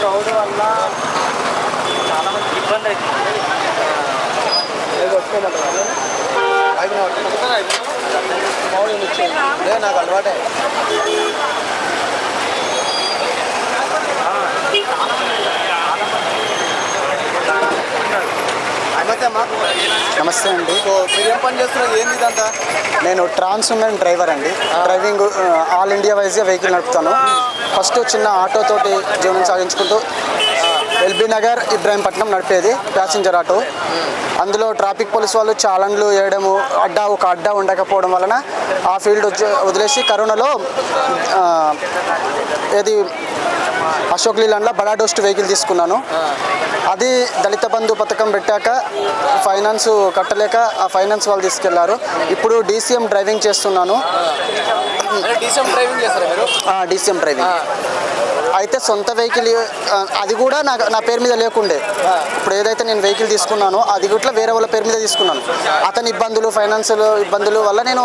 Crowd వల్ల చాలా మంది ఇబ్బంది అవుతుంది నాకు అలవాటే నమస్తే అమ్మా నమస్తే అండి. మీరు ఏం పని చేస్తున్నారు? ఏంది ఇదంతా? నేను ట్రాన్స్ ఉమెన్ డ్రైవర్ అండి. డ్రైవింగ్ ఆల్ ఇండియా వైజ్గా వెహికల్ నడుపుతాను. ఫస్ట్ చిన్న ఆటో తోటి జీవనం సాగించుకుంటూ ఎల్బీ నగర్ ఇబ్రాహీంపట్నం నడిపేది ప్యాసింజర్ ఆటో అందులో ట్రాఫిక్ పోలీస్ వాళ్ళు చాలన్లు వేయడము అడ్డా ఒక అడ్డా ఉండకపోవడం వలన ఆ ఫీల్డ్ వచ్చి వదిలేసి కరోనాలో ఏది? అశోక్ లీలాండ్లో బడా డోస్ట్ వెహికల్ తీసుకున్నాను. అది దళిత బంధు పథకం పెట్టాక ఫైనాన్స్ కట్టలేక ఆ ఫైనాన్స్ వాళ్ళు తీసుకెళ్ళారు. ఇప్పుడు డీసీఎం డ్రైవింగ్ చేస్తున్నాను. డీసీఎం డ్రైవింగ్ అయితే సొంత వెహికల్ అది కూడా నా నా పేరు మీద లేకుండే. ఇప్పుడు ఏదైతే నేను వెహికల్ తీసుకున్నానో అది కూడా వేరే వాళ్ళ పేరు మీద తీసుకున్నాను. అతని ఇబ్బందులు ఫైనాన్షియల్ ఇబ్బందులు వల్ల నేను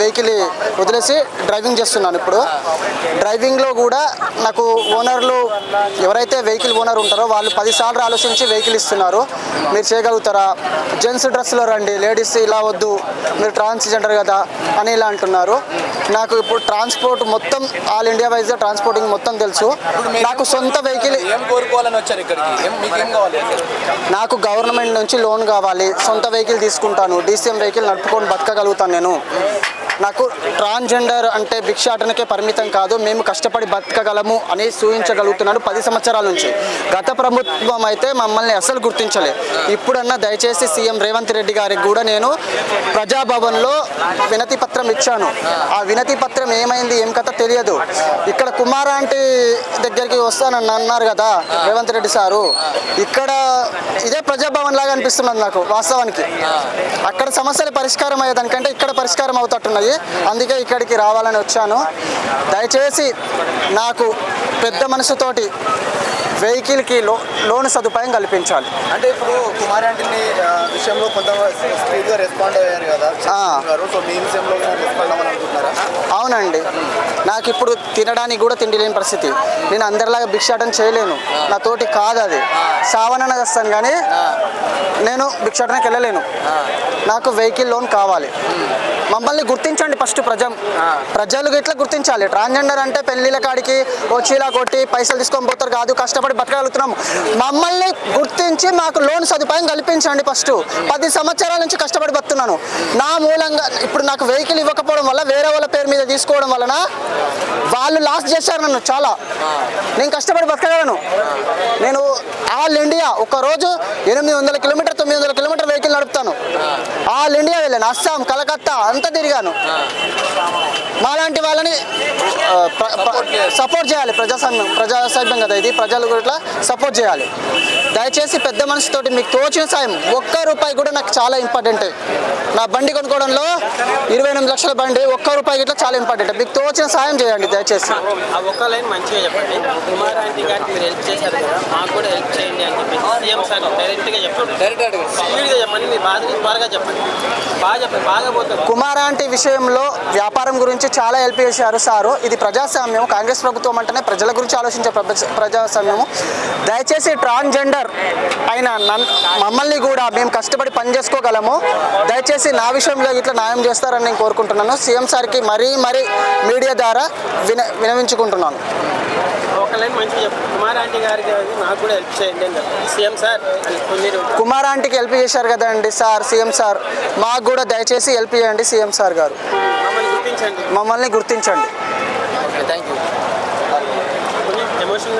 వెహికల్ వదిలేసి డ్రైవింగ్ చేస్తున్నాను ఇప్పుడు. డ్రైవింగ్లో కూడా నాకు ఓనర్లు ఎవరైతే వెహికల్ ఓనర్ ఉంటారో వాళ్ళు పదిసార్లు ఆలోచించి వెహికల్ ఇస్తున్నారు. మీరు చేయగలుగుతారా? జెంట్స్ డ్రెస్లో రండి లేడీస్ ఇలా వద్దు మీరు ట్రాన్స్జెండర్ కదా అని ఇలా అంటున్నారు. నాకు ఇప్పుడు ట్రాన్స్పోర్ట్ మొత్తం ఆల్ ఇండియా వైజ్ ట్రాన్స్పోర్టింగ్ మొత్తం తెలుసు. నాకు సొంత వెహికల్ నాకు గవర్నమెంట్ నుంచి లోన్ కావాలి సొంత వెహికల్ తీసుకుంటాను డీసీఎం వెహికల్ నడుపుకొని బతకగలుగుతాను నేను. నాకు ట్రాన్స్జెండర్ అంటే భిక్షాటనకే పరిమితం కాదు మేము కష్టపడి బతకగలము అని సూచించగలుగుతున్నాడు పది సంవత్సరాల నుంచి. గత ప్రభుత్వం అయితే మమ్మల్ని అసలు గుర్తించలే. ఇప్పుడన్నా దయచేసి సీఎం రేవంత్ రెడ్డి గారికి కూడా నేను ప్రజాభవన్లో వినతి పత్రం ఇచ్చాను. ఆ వినతి పత్రం ఏమైంది ఏం కథ తెలియదు. ఇక్కడ కుమార్ ఆంటీ దగ్గరికి వస్తానని అన్నారు కదా రేవంత్ రెడ్డి సారు. ఇక్కడ ఇదే ప్రజాభవన్ లాగా అనిపిస్తున్నది నాకు వాస్తవానికి. అక్కడ సమస్యలు పరిష్కారం అయ్యేదానికంటే ఇక్కడ పరిష్కారం అందుకే ఇక్కడికి రావాలని వచ్చాను. దయచేసి నాకు పెద్ద మనసుతోటి వెహికల్కి లో లోన్ సదుపాయం కల్పించాలి. అంటే ఇప్పుడు కుమార్ ఆంటీని విషయంలో కొంత స్పీడ్గా రెస్పాండ్ అయ్యారు కదా సో మీ విషయంలో రెస్పాండ్ అవునండి. నాకు ఇప్పుడు తినడానికి కూడా తిండి లేని పరిస్థితి. నేను అందరిలాగా భిక్షాటన చేయలేను. నా తోటి కాదు అది సావనన వస్తాను కానీ నేను భిక్షాటనకి వెళ్ళలేను. నాకు వెహికల్ లోన్ కావాలి. మమ్మల్ని గుర్తించండి ఫస్ట్ ప్రజం. ప్రజలు ఇట్లా గుర్తించాలి? ట్రాన్స్జెండర్ అంటే పెళ్ళిళ్ళ కాడికి వచ్చేలా కొట్టి పైసలు తీసుకొని పోతారు కాదు కష్టపడి బతకగలుగుతున్నాం. మమ్మల్ని గుర్తించి మాకు లోన్ సదుపాయం కల్పించండి ఫస్ట్. పది సంవత్సరాల నుంచి కష్టపడి బతున్నాను. నా మూలంగా ఇప్పుడు నాకు వెహికల్ ఇవ్వకపోవడం వల్ల వేరే వాళ్ళ పేరు మీద తీసుకోవడం వలన వాళ్ళు లాస్ చేశారు నన్ను చాలా. నేను కష్టపడి బతకగలను. నేను ఆల్ ఇండియా ఒక రోజు ఎనిమిది వందల కిలోమీటర్ తొమ్మిది వందల కిలోమీటర్ వెహికల్ నడుపుతాను. ఆల్ ఇండియా వెళ్ళాను. అస్సాం కలకత్తా అంతా తిరిగాను. మాలాంటి వాళ్ళని సపోర్ట్ చేయాలి. ప్రజాస్వామ్యం ప్రజాస్వామ్యం కదా ఇది. ప్రజలు కూడా ఇట్లా సపోర్ట్ చేయాలి. దయచేసి పెద్ద మనసుతోటి మీకు తోచిన సాయం. ఒక్క రూపాయి కూడా నాకు చాలా ఇంపార్టెంట్ నా బండి కొనుక్కోవడంలో ఇరవై ఎనిమిది లక్షల బండి ఒక్క రూపాయి ఇట్లా చాలా ఇంపార్టెంట్ మీకు తోచిన సాయం చేయండి దయచేసి. ఆ ఒక్క లైన్ మంచిగా చెప్పండి. కుమార్ ఆంటీ గారికి మీరు హెల్ప్ చేశారు కదా మాకు కూడా హెల్ప్ చేయండి అని చెప్పి సీఎం సార్ డైరెక్ట్గా చెప్పండి డైరెక్ట్ స్పీడ్గా చెప్పండి మీ బాధని త్వరగా చెప్పండి. బాగా చెప్పండి బాగా పోతుంది. కుమారాంటి విషయంలో వ్యాపారం గురించి చాలా హెల్ప్ చేశారు సారు. ఇది ప్రజాస్వామ్యం కాంగ్రెస్ ప్రభుత్వం అంటేనే ప్రజల గురించి ఆలోచించే ప్రజాస్వామ్యము. దయచేసి ట్రాన్స్జెండర్ అయిన నన్ మమ్మల్ని కూడా మేము కష్టపడి పని చేసుకోగలము. దయచేసి నా విషయంలో ఇట్లా న్యాయం చేస్తారని నేను కోరుకుంటున్నాను. సీఎం సార్కి మరీ మరీ మీడియా ద్వారా విన వినవించుకుంటున్నాను. లైన్ మంచిగా చెప్పండి కుమార్ ఆంటీ గారికి నాకు కూడా హెల్ప్ చేయండి అని సీఎం సార్ అని మీరు కుమారాంటికి హెల్ప్ చేశారు కదండి సార్ సీఎం సార్. మాకు కూడా దయచేసి హెల్ప్ చేయండి సీఎం సార్ గారు. మమ్మల్ని గుర్తించండి. మమ్మల్ని గుర్తించండి. Thank you